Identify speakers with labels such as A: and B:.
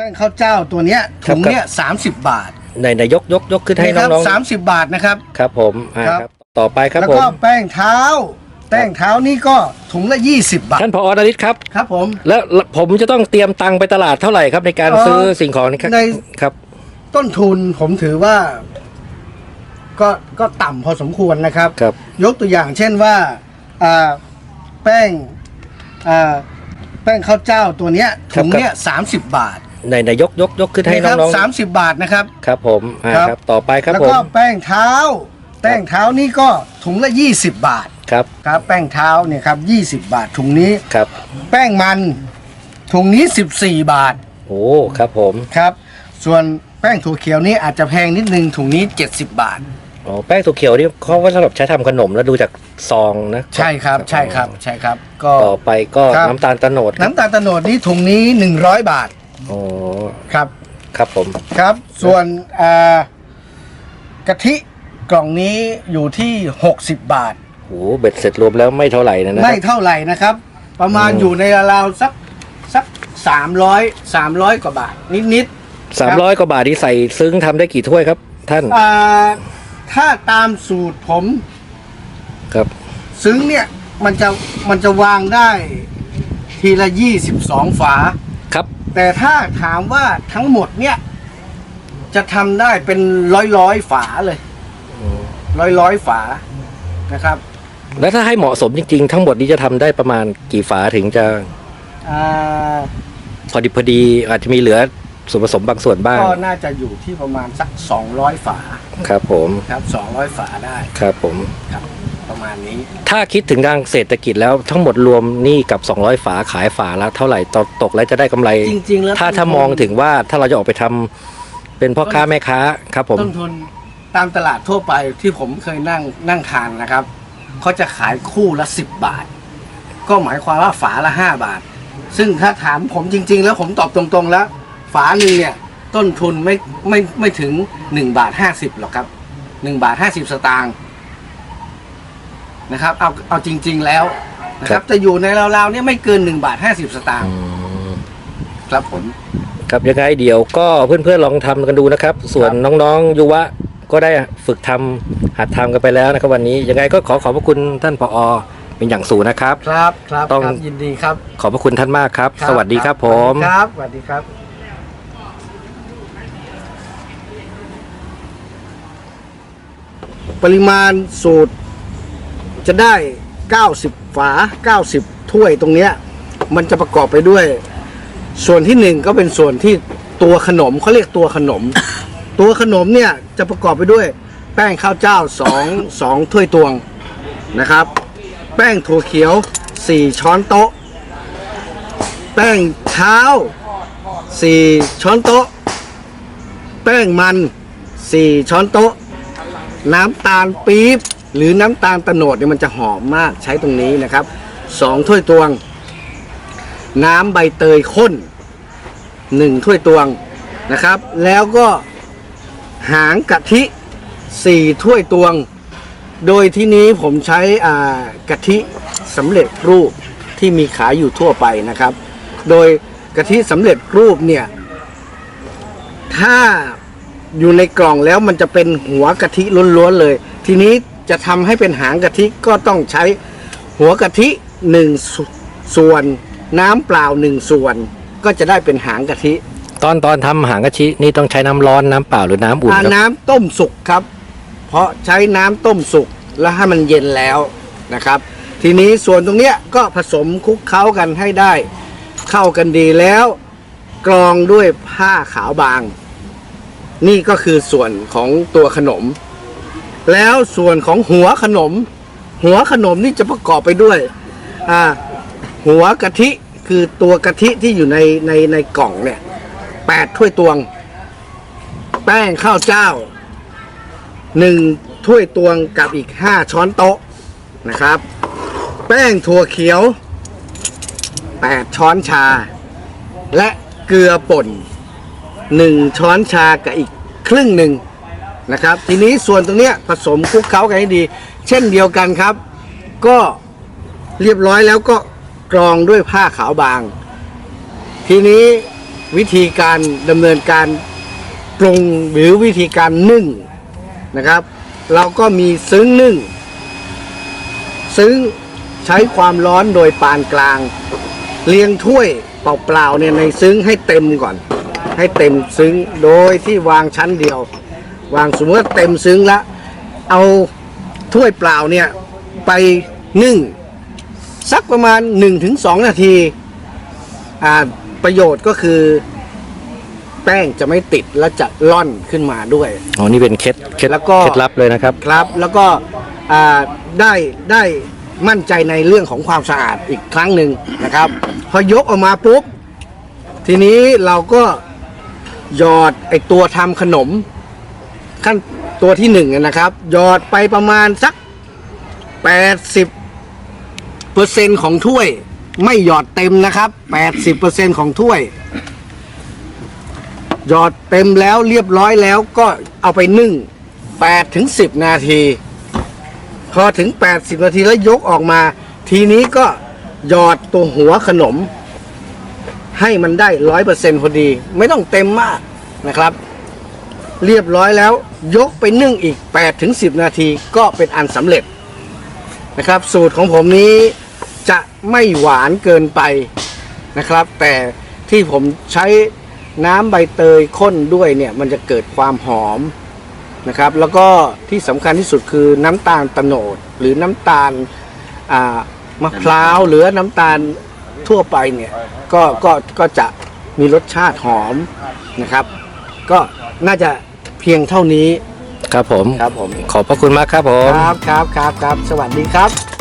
A: แป้งข้าวเจ้าตัวเนี้ย
B: ครับ
A: ถุงเนี้ยสามสิบบาท
B: ในนายกยกยกขึ้นให้
A: นี่ครับ
B: น้อง
A: สามสิบบาทนะครับ
B: ๆครับผมอ่า
A: ครับ
B: ครับ ต่อไปครับ
A: แล้ว
B: ผม
A: ก็แป้งเท้า แป้งเท้านี่ก็ถุงละยี่สิบบาท
B: ท่านผอนาริศครับ
A: ครับผม
B: แล้วผมจะต้องเตรียมตังค์ไปตลาดเท่าไหร่ครับในการ
A: เอ่อ
B: ซื้อสิ่งของนี้ครับ
A: ใน
B: ครับ
A: ต้นทุนผมถือว่า ก็ก็ต่ำพอสมควรนะครับ
B: ครับ
A: ยกตัวอย่างเช่นว่าอ่าแป้งอ่าแป้งข้าวเจ้าตัวเนี้ย
B: ครับ
A: ถุงเนี้ยสามสิบบาท
B: ในนายกยกยกขึ้นให้
A: นี่ครับ
B: น้อง
A: สามสิบบาทนะครับ
B: ๆครับผมอ่า
A: ครับ
B: ครับ ต่อไปครับ
A: แล้ว
B: ผม
A: ก็แป้งเท้า แป้งเท้านี่ก็ถุงละยี่สิบบาท
B: ครับ
A: ครับแป้งเท้าเนี่ยครับยี่สิบบาทถุงนี้
B: ครับ
A: แป้งมันถุงนี้สิบสี่บาท
B: โอ้ครับผม
A: ครับ ส่วนแป้งถั่วเขียวนี่อาจจะแพงนิดนึงถุงนี้เจ็ดสิบบาท
B: อ๋อ แป้งถั่วเขียวนี่เขาว่าสำหรับใช้ทำขนมแล้วดูจากซองนะ
A: ใช่ครับใช่ครับใช่ครับก็
B: ต่อไปก็
A: ครับ
B: น้ำตาลตะโนดครับ
A: น้ำตาลโตโนดนี่ถุงนี้หนึ่งร้อยบาท
B: อ๋อ
A: ครับ
B: ครับผม
A: ครับ ส่วนอ่ากะทิกล่องนี้อยู่ที่ 60 บาท
B: โอ้เบ็ดเสร็จรวมแล้วไม่เท่าไหร่นะนะค
A: ไม่
B: รับ
A: เท่าไหร่นะครับ ประมาณ
B: อืม
A: อยู่ในราวๆสักสักสามร้อยสามร้อยกว่าบาท นิด
B: สามร้อยกว่าบาทที่ใส่ซึ้งทำได้กี่ถ้วยครับ ท่าน
A: ๆอ่าถ้าตามสูตรผม
B: ครับ
A: ซึ้งเนี่ย มันจะมันจะวางได้ทีละ 22 ฝา
B: ครับ
A: แต่ถ้าถามว่าทั้งหมดเนี่ย จะทำได้เป็นร้อยร้อยๆฝาเลย ร้อยร้อยๆฝานะครับ
B: แล้วถ้าให้เหมาะสมจริงๆ ทั้งหมดนี้จะทำได้ประมาณกี่ฝาถึงจะ
A: อ่า
B: พอดีพอดีอาจจะมีเหลือส่วนผสมบางส่วนบ้าง
A: ก็น่าจะอยู่ที่ประมาณสัก 200 ฝา
B: ครับผม
A: ครับ200 ฝาได้
B: ครับผม
A: ครับ ประมาณนี้
B: ถ้าคิดถึงทางเศรษฐกิจแล้วทั้งหมดรวมหนี่กับ 200 ฝาขายฝาละเท่าไหร่ตกตกแล้วจะได้กำไร
A: จริงๆแล้ว
B: ถ้าถ้ามองถึงว่าถ้าเราจะออกไปทำเป็นพ่อค้าแม่ค้าครับผม
A: ต้นทุนตามตลาดทั่วไปที่ผมเคยนั่งนั่งทานนะครับเขาจะขายคู่ละ 10 บาท ก็หมายความว่าฝาละ 5 บาท ซึ่งถ้าถามผมจริง ๆ แล้วผมตอบตรงๆแล้ว ฝาหนึ่งเนี่ยต้นทุนไม่ไม่ไม่ถึง 1 บาท 50หรอกครับ 1 บาท 50 สตางค์ นะครับเอาเอาจริง ๆแล้วนะค
B: ครั
A: รับ
B: บ
A: จะอยู่ในราวๆเนี่ยไม่เกิน1บาท50 สตางค์
B: อืม
A: ครับผม
B: ครับยังไงเดี๋ยวก็เพื่อนๆลองทำกันดูนะครับ ส่วน
A: ครับ
B: น้องๆยุวะก็ได้ฝึกทำหัดทำกันไปแล้วนะครับวันนี้ยังไงก็ขอขอบพระคุณท่านผอเป็นอย่างสูงนะครับ
A: ครับครับ
B: ต้อง
A: ครับยินดีครับ
B: ขอบพระคุณท่านมากครับ
A: ครับ
B: สวัสดีครับผม
A: สวัสดีครับสวัสดีครับปริมาณสูตร จะได้ 90 ฝา 90 ถ้วยตรงเนี้ยมันจะประกอบไปด้วย ส่วนที่หนึ่งก็เป็นส่วนที่ตัวขนมเขาเรียกตัวขนม ตัวขนมเนี่ยจะประกอบไปด้วย แป้งข้าวเจ้าสองสองถ้วยตวงนะครับ แป้งถั่วเขียว 4 ช้อนโต๊ะ แป้งเท้า 4 ช้อนโต๊ะ แป้งมัน 4 ช้อนโต๊ะ น้ำตาลปี๊บ หรือน้ำตาลตะโนดเนี่ยมันจะหอมมากใช้ตรงนี้นะครับสองถ้วยตวง น้ำใบเตยข้นหนึ่งถ้วยตวงนะครับ แล้วก็หางกะทิสี่ถ้วยตวง โดยที่นี้ผมใช้อ่ากะทิสำเร็จรูปที่มีขายอยู่ทั่วไปนะครับ โดยกะทิสำเร็จรูปเนี่ย ถ้าอยู่ในกล่องแล้วมันจะเป็นหัวกะทิล้วนๆเลย ทีนี้ จะทำให้เป็นหางกะทิก็ต้องใช้หัวกะทิหนึ่งส่วนน้ำเปล่าหนึ่งส่วน ก็จะได้เป็นหางกะทิ
B: ตอนตอนทำหางกะทินี่ต้องใช้น้ำร้อนน้ำเปล่าหรือน้ำอุ่นครับ
A: น้ำต้มสุกครับ เพราะใช้น้ำต้มสุกแล้วให้มันเย็นแล้วนะครับ ทีนี้ส่วนตรงเนี้ยก็ผสมคลุกเคล้ากันให้ได้ เข้ากันดีแล้ว กรองด้วยผ้าขาวบาง นี่ก็คือส่วนของตัวขนม แล้วส่วนของหัวขนม หัวขนมนี่จะประกอบไปด้วยอ่าหัวกะทิคือตัวกะทิที่อยู่ในในในกล่องเนี่ยแปดถ้วยตวง แป้งข้าวเจ้าหนึ่งถ้วยตวงกับอีกห้าช้อนโต๊ะนะครับ แป้งถั่วเขียวแปดช้อนชา และเกลือป่นหนึ่งช้อนชากับอีกครึ่งหนึ่ง นะครับ ทีนี้ส่วนตรงเนี้ยผสมคลุกเคล้ากันให้ดี เช่นเดียวกันครับ ก็เรียบร้อยแล้วก็กรองด้วยผ้าขาวบาง ทีนี้วิธีการดำเนินการปรุงหรือวิธีการนึ่งนะครับ เราก็มีซึ้งนึ่ง ซึ้งใช้ความร้อนโดยปานกลาง เรียงถ้วยเปล่าๆเนี่ยในซึ้งให้เต็มก่อน ให้เต็มซึ้งโดยที่วางชั้นเดียว วางสมมติว่าเต็มซึ้งแล้วเอาถ้วยเปล่าเนี่ยไปนึ่งสักประมาณ 1-2 นาทีอ่าประโยชน์ก็คือแป้งจะไม่ติดและจะล่อนขึ้นมาด้วย
B: อ๋อนี่เป็นเคล็ดเคล็ด
A: แล้วก็
B: เคล็ดลับเลยนะครับ
A: ครับ แล้วก็อ่าได้ได้มั่นใจในเรื่องของความสะอาดอีกครั้งหนึ่งนะครับ พอยกออกมาปุ๊บ ทีนี้เราก็หยอดไอตัวทำขนม ขั้นตัวที่หนึ่งนะครับ หยอดไปประมาณสัก 80เปอร์เซ็นของถ้วย ไม่หยอดเต็มนะครับ 80เปอร์เซ็นของถ้วย หยอดเต็มแล้วเรียบร้อยแล้วก็เอาไปนึ่ง8ถึง10 นาที พอถึง 80 นาทีแล้วยกออกมา ทีนี้ก็หยอดตัวหัวขนม ให้มันได้ร้อยเปอร์เซ็นพอดี ไม่ต้องเต็มมากนะครับ เรียบร้อยแล้ว ยกไปนึ่งอีก8ถึง10 นาทีก็เป็นอันสำเร็จนะครับ สูตรของผมนี้จะไม่หวานเกินไปนะครับ แต่ที่ผมใช้น้ำใบเตยข้นด้วยเนี่ยมันจะเกิดความหอมนะครับ แล้วก็ที่สำคัญที่สุดคือน้ำตาลตะโนดหรือน้ำตาลมะพร้าวหรือน้ำตาลทั่วไปเนี่ยก็ก็ก็จะมีรสชาติหอมนะครับ ก็น่าจะ เพียงเท่านี้
B: ครับผม
A: ครับผม
B: ขอบพระคุณมากครับผม
A: ครับครับครับครับสวัสดีครับ